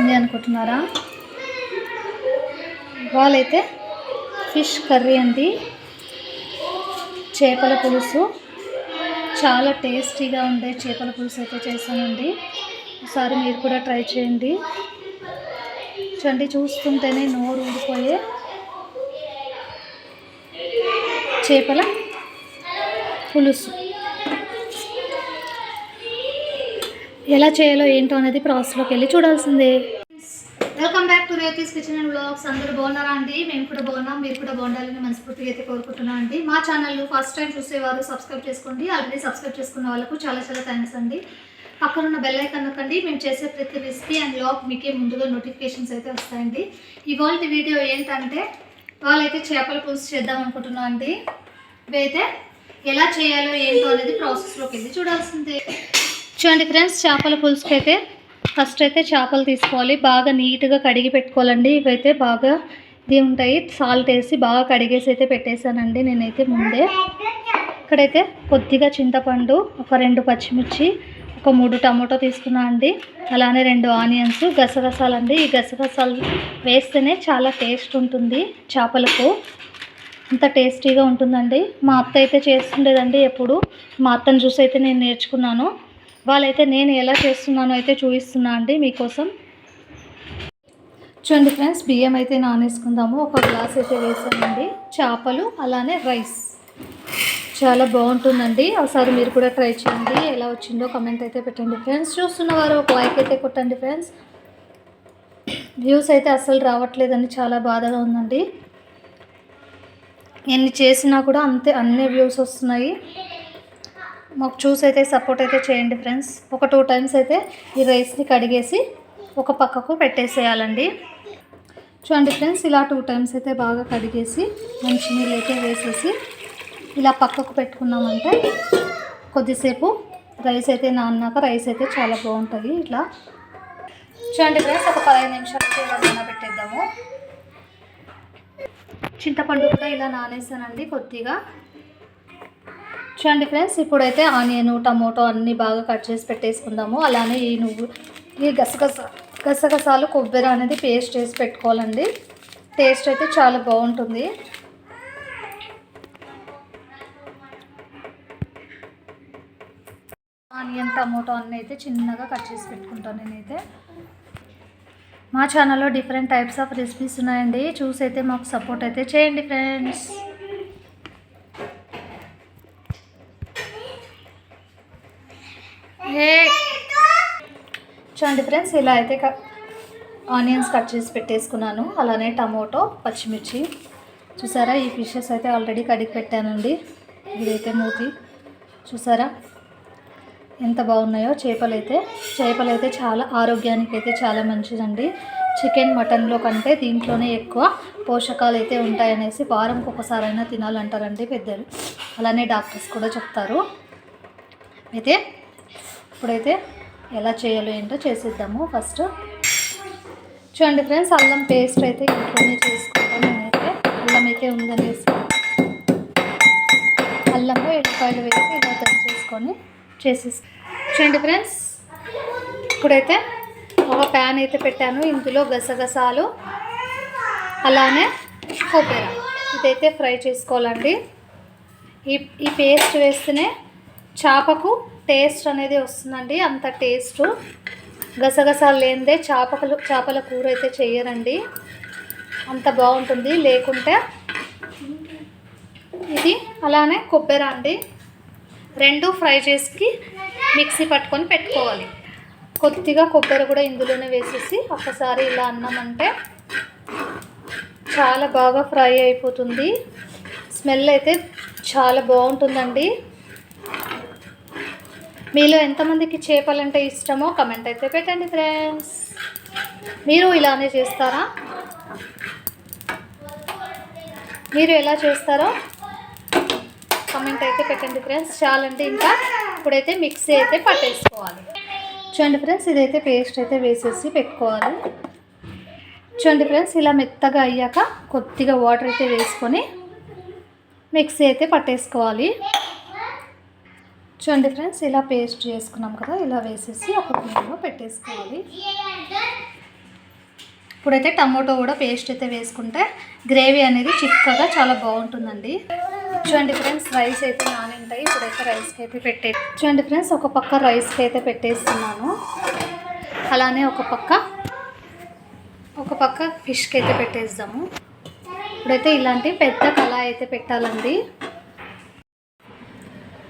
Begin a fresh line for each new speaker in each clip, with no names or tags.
చేస్తుంది అనుకుంటున్నారా? ఇవాళైతే fish curry అండి. చేపల పులుసు. చాలా టేస్టీగా ఉండే చేపల పులుసు అయితే చేశానండి. ఒకసారి మీరు కూడా ట్రై చేయండి. చూడండి చూస్తుంటేనే నోరు ఊడిపోయే చేపల పులుసు. ఎలా చేయాలో ఏంటో అనేది ప్రాసెస్లోకి వెళ్ళి చూడాల్సిందే. Welcome back to Rethi's kitchen and blogs అందరూ బాగున్నారా అండి? మేము కూడా బాగున్నాం మీరు కూడా బాగుండాలని మనస్ఫూర్తిగా అయితే కోరుకుంటున్నాం అండి. మా ఛానల్ ఫస్ట్ టైం చూసేవారు సబ్స్క్రైబ్ చేసుకోండి. ఆల్రెడీ సబ్స్క్రైబ్ చేసుకున్న వాళ్ళకు చాలా చాలా థ్యాంక్స్ అండి. పక్కన ఉన్న బెల్ ఐకాన్ నొక్కండి. మేము చేసే ప్రతి రెసిపీ అండ్ బ్లాగ్ మీకే ముందుగా నోటిఫికేషన్స్ అయితే వస్తాయండి. ఇవాళ వీడియో ఏంటంటే వాళ్ళైతే చేపల పులుసు చేద్దాం అనుకుంటున్నాం అండి. ఇవైతే ఎలా చేయాలో ఏంటో అనేది ప్రాసెస్లోకి వెళ్ళి చూడాల్సిందే. చూడండి ఫ్రెండ్స్ చేపల పులుసుకి అయితే ఫస్ట్ అయితే చేపలు తీసుకోవాలి. బాగా నీట్గా కడిగి పెట్టుకోవాలండి. ఇవైతే బాగా ఇది ఉంటాయి. సాల్ట్ వేసి బాగా కడిగేసి అయితే పెట్టేశానండి నేనైతే ముందే. ఇక్కడైతే కొద్దిగా చింతపండు ఒక రెండు పచ్చిమిర్చి ఒక మూడు టమాటో తీసుకున్నా అండి. అలానే రెండు ఆనియన్స్ గసగసాలండి. ఈ గసగసాలు వేస్తేనే చాలా టేస్ట్ ఉంటుంది చేపలకు. అంత టేస్టీగా ఉంటుందండి. మా అత్త అయితే చేస్తుండేదండి ఎప్పుడు. మా అత్తను చూసి అయితే నేను నేర్చుకున్నాను. వాళ్ళైతే నేను ఎలా చేస్తున్నానో అయితే చూపిస్తున్నా అండి మీకోసం. చూడండి ఫ్రెండ్స్ బియ్యం అయితే నానేసుకుందాము. ఒక గ్లాస్ అయితే వేసానండి. చేపలు అలానే రైస్. చాలా బాగుంటుందండి. ఒకసారి మీరు కూడా ట్రై చేయండి. ఎలా వచ్చిందో కమెంట్ అయితే పెట్టండి ఫ్రెండ్స్. చూస్తున్న వారు ఒక లైక్ అయితే కొట్టండి ఫ్రెండ్స్. వ్యూస్ అయితే అస్సలు రావట్లేదని చాలా బాధగా ఉందండి. ఎన్ని చేసినా కూడా అంతే అన్ని వ్యూస్ వస్తున్నాయి. మాకు చూసి అయితే సపోర్ట్ అయితే చేయండి ఫ్రెండ్స్ ఒక టూ టైమ్స్ అయితే ఈ రైస్ని కడిగేసి ఒక పక్కకు పెట్టేసేయాలండి. చూడండి ఫ్రెండ్స్ ఇలా టూ టైమ్స్ అయితే బాగా కడిగేసి మంచి నీళ్ళు అయితే వేసేసి ఇలా పక్కకు పెట్టుకున్నామంటే కొద్దిసేపు రైస్ అయితే నాన్నాక రైస్ అయితే చాలా బాగుంటుంది ఇట్లా. చూడండి ఫ్రెండ్స్ ఒక పదహైదు నిమిషాలకి ఇలా నానబెట్టేద్దాము. చింతపండు కూడా ఇలా నానేసానండి కొద్దిగా. చూడండి ఫ్రెండ్స్ ఇప్పుడైతే ఆనియన్ టమోటో అన్నీ బాగా కట్ చేసి పెట్టేసుకుందాము. అలానే ఈ నువ్వు ఈ గసగస గసగసాలు కొబ్బరి అనేది పేస్ట్ చేసి పెట్టుకోవాలండి. టేస్ట్ అయితే చాలా బాగుంటుంది. ఆనియన్ టమోటో అన్నీ అయితే చిన్నగా కట్ చేసి పెట్టుకుంటాను నేనైతే. మా ఛానల్లో డిఫరెంట్ టైప్స్ ఆఫ్ రెసిపీస్ ఉన్నాయండి. చూసి అయితే మాకు సపోర్ట్ అయితే చేయండి ఫ్రెండ్స్. హే చూడండి ఫ్రెండ్స్ ఇలా అయితే ఆనియన్స్ కట్ చేసి పెట్టేసుకున్నాను. అలానే టమోటో పచ్చిమిర్చి. చూసారా ఈ ఫిషెస్ అయితే ఆల్రెడీ కడిగి పెట్టానండి. ఇదైతే మూతి. చూసారా ఎంత బాగున్నాయో చేపలు అయితే చేపలు అయితే చాలా ఆరోగ్యానికి అయితే చాలా మంచిదండి. చికెన్ మటన్లో కంటే దీంట్లోనే ఎక్కువ పోషకాలు అయితే ఉంటాయనేసి వారంకి ఒకసారైనా తినాలంటారండి పెద్దలు. అలానే డాక్టర్స్ కూడా చెప్తారు. అయితే ఇప్పుడైతే ఎలా చేయాలో ఏంటో చేసేద్దాము. ఫస్ట్ చూడండి ఫ్రెండ్స్ అల్లం పేస్ట్ అయితే ఇంట్లోనే చేసుకుంటాం నేనైతే అల్లం అయితే ఉందనేసి అల్లము ఎల్లిపాయలు వేసి ఇలా చేసుకొని చేసేసి చూడండి ఫ్రెండ్స్ ఇప్పుడైతే ఒక ప్యాన్ అయితే పెట్టాను. ఇందులో గసగసాలు అలానే కొబ్బరి. ఇదైతే ఫ్రై చేసుకోవాలండి. ఈ ఈ పేస్ట్ వేస్తేనే చేపకు టేస్ట్ అనేది వస్తుందండి అంత టేస్ట్. గసగసాలు లేనిదే చేపలు చేపల కూర అయితే చేయరండి. అంత బాగుంటుంది లేకుంటే ఇది అలానే కొబ్బరి అండి. రెండు ఫ్రై చేసి మిక్సీ పట్టుకొని పెట్టుకోవాలి. కొద్దిగా కొబ్బరి కూడా ఇందులోనే వేసేసి ఒకసారి ఇలా అన్నామంటే చాలా బాగా ఫ్రై అయిపోతుంది. స్మెల్ అయితే చాలా బాగుంటుందండి. మీలో ఎంతమందికి చేపలంటే ఇష్టమో కమెంట్ అయితే పెట్టండి ఫ్రెండ్స్ మీరు ఇలానే చేస్తారా? మీరు ఎలా చేస్తారో కమెంట్ అయితే పెట్టండి ఫ్రెండ్స్ చాలండి ఇంకా. ఇప్పుడైతే మిక్సీ అయితే పట్టేసుకోవాలి. చూడండి ఫ్రెండ్స్ ఇదైతే పేస్ట్ అయితే వేసేసి పెట్టుకోవాలి. చూడండి ఫ్రెండ్స్ ఇలా మెత్తగా అయ్యాక కొద్దిగా వాటర్ అయితే వేసుకొని మిక్సీ అయితే పట్టేసుకోవాలి. చూడండి ఫ్రెండ్స్ ఇలా పేస్ట్ చేసుకున్నాం కదా ఇలా వేసేసి ఒక గిన్నెలో పెట్టేసుకోవాలి. ఇప్పుడైతే టమోటో కూడా పేస్ట్ అయితే వేసుకుంటే గ్రేవీ అనేది చిక్కగా చాలా బాగుంటుందండి. చూడండి ఫ్రెండ్స్ రైస్ అయితే నానింటాయి. ఇప్పుడైతే రైస్కి అయితే పెట్టే చూడండి ఫ్రెండ్స్ ఒక పక్క రైస్కి అయితే పెట్టేస్తున్నాను. అలానే ఒక పక్క ఒక పక్క ఫిష్కి అయితే పెట్టేద్దాము. ఇప్పుడైతే ఇలాంటి పెద్ద కళాయి అయితే పెట్టాలండి.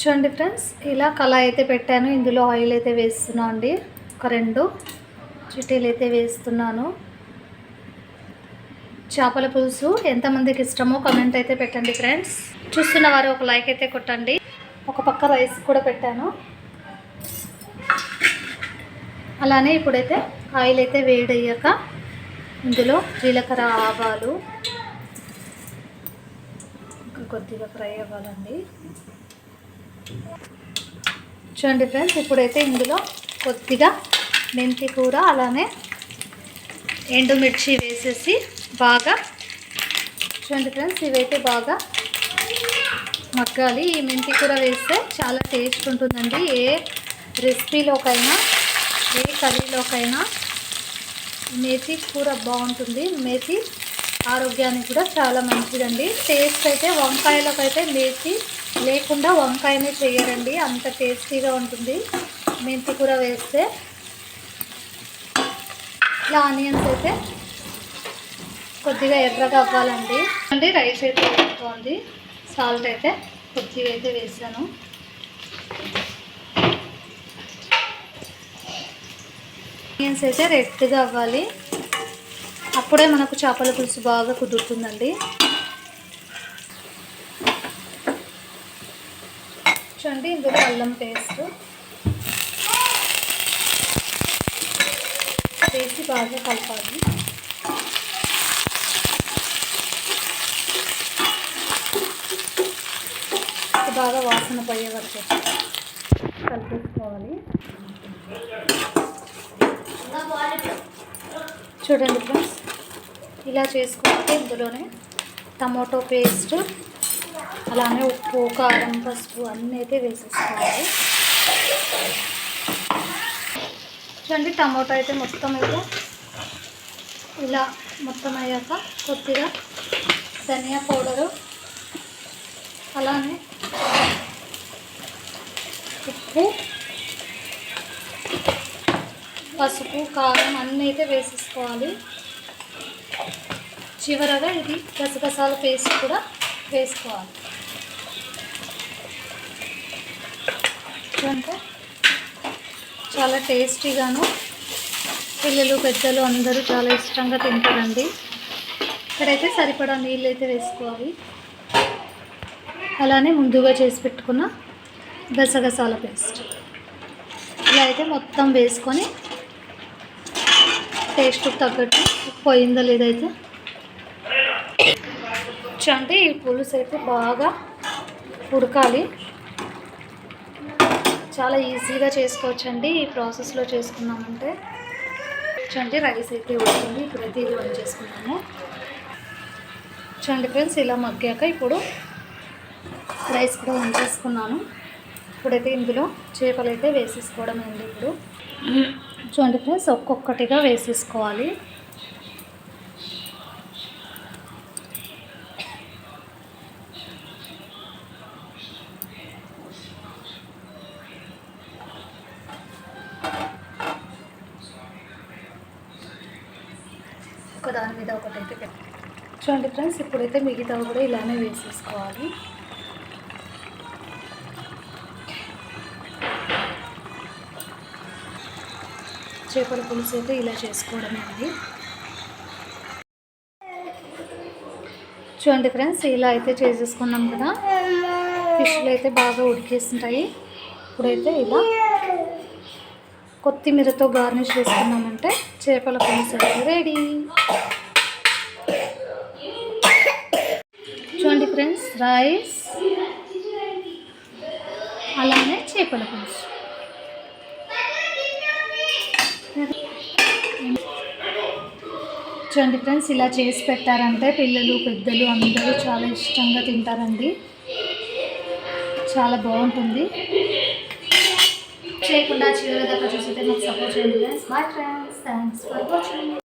చూడండి ఫ్రెండ్స్ ఇలా కళాయి అయితే పెట్టాను. ఇందులో ఆయిల్ అయితే వేస్తున్నాను అండి. ఒక రెండు చిటీలు అయితే వేస్తున్నాను. చేపల పులుసు ఎంతమందికి ఇష్టమో కమెంట్ అయితే పెట్టండి ఫ్రెండ్స్. చూస్తున్న వారు ఒక లైక్ అయితే కొట్టండి. ఒక పక్క రైస్ కూడా పెట్టాను. అలానే ఇప్పుడైతే ఆయిల్ అయితే వేడయ్యాక ఇందులో జీలకర్ర ఆవాలు ఇంకా కొద్దిగా ఫ్రై అవ్వాలండి. చూడండి ఫ్రెండ్స్ ఇప్పుడైతే ఇందులో కొద్దిగా మెంతి కూర అలానే ఎండుమిర్చి వేసేసి బాగా చూడండి ఫ్రెండ్స్ ఇవైతే బాగా మగ్గాలి. ఈ మెంతి కూర వేస్తే చాలా టేస్ట్ ఉంటుందండి. ఏ రెసిపీలోకైనా ఏ కర్రీలోకైనా మేతి కూర బాగుంటుంది. మేతి ఆరోగ్యానికి కూడా చాలా మంచిదండి. టేస్ట్ అయితే వంకాయలకైతే అయితే మేతి లేకుండా వంకాయనే చేయరండి. అంత టేస్టీగా ఉంటుంది. మెంతి కూర వేస్తే ఇలా ఆనియన్స్ అయితే కొద్దిగా ఎర్రగా అవ్వాలండి. అండి రైస్ అయితే వేసుకోండి. సాల్ట్ అయితే కొద్దిగా అయితే వేసాను. ఆనియన్స్ అయితే రెడ్గా అవ్వాలి. అప్పుడే మనకు చేపల పులుసు బాగా కుదురుతుందండి. చూడండి ఇందులో అల్లం పేస్ట్. వేసి బాగా కలపాలి. బాగా వాసన పోయే వరకు కలిపేసుకోవాలి. చూడండి ఫ్రెండ్స్ ఇలా చేసుకుంటే ఇందులోనే టమాటో పేస్ట్ అలానే ఉప్పు కారం పసుపు అన్నీ అయితే వేసేసుకోవాలి. చూడండి టమాటో అయితే మొత్తం అయితే ఇలా మొత్తం అయ్యాక కొద్దిగా ధనియా పౌడరు అలానే ఉప్పు పసుపు కారం అన్నీ అయితే వేసేసుకోవాలి. చివరగా ఇది గసగసాల పేస్ట్ కూడా వేసుకోవాలి. అంటే చాలా టేస్టీగాను పిల్లలు పెద్దలు అందరూ చాలా ఇష్టంగా తింటారండి. ఇక్కడైతే సరిపడా నీళ్ళు అయితే వేసుకోవాలి. అలానే ముందుగా చేసి పెట్టుకున్న గసగసాల పేస్ట్. ఇలా అయితే మొత్తం వేసుకొని టేస్ట్ తగ్గట్టు పోయిందో లేదైతే అంటే ఈ పులుసు అయితే బాగా ఉడకాలి. చాలా ఈజీగా చేసుకోవచ్చండి. ఈ ప్రాసెస్లో చేసుకున్నామంటే చూడండి రైస్ అయితే ఉడికింది. ఇప్పుడైతే ఇది వంట చేసుకున్నాము. చూడండి ఫ్రెండ్స్ ఇలా మగ్గాక ఇప్పుడు రైస్ కూడా వంచేసుకున్నాను ఇప్పుడైతే ఇందులో చేపలు అయితే వేసేసుకోవడం అండి ఇప్పుడు? చూడండి ఫ్రెండ్స్ ఒక్కొక్కటిగా వేసేసుకోవాలి ఒక దాని మీద ఒకటైతే పెట్టి చూడండి ఫ్రెండ్స్ ఇప్పుడైతే మిగతా కూడా ఇలానే వేసేసుకోవాలి. చేపల పులుసు అయితే ఇలా చేసుకోవడమే అండి. చూడండి ఫ్రెండ్స్ ఇలా అయితే చేసేసుకున్నాం కదా. ఫిష్లు అయితే బాగా ఉడికేస్తుంటాయి. ఇప్పుడైతే ఇలా కొత్తిమీరతో గార్నిష్ చేసుకున్నామంటే చేపల పులుసు అయితే రెడీ చూడండి ఫ్రెండ్స్ రైస్ అలానే చేపల పులుసు. చూడండి ఫ్రెండ్స్ ఇలా చేసి పెట్టారంటే పిల్లలు పెద్దలు అందరూ చాలా ఇష్టంగా తింటారండి. చాలా బాగుంటుంది. చేయకుండా చివరి దాకా చూసితే నాకు సపోర్ట్ చేయండి friends bye friends thanks for watching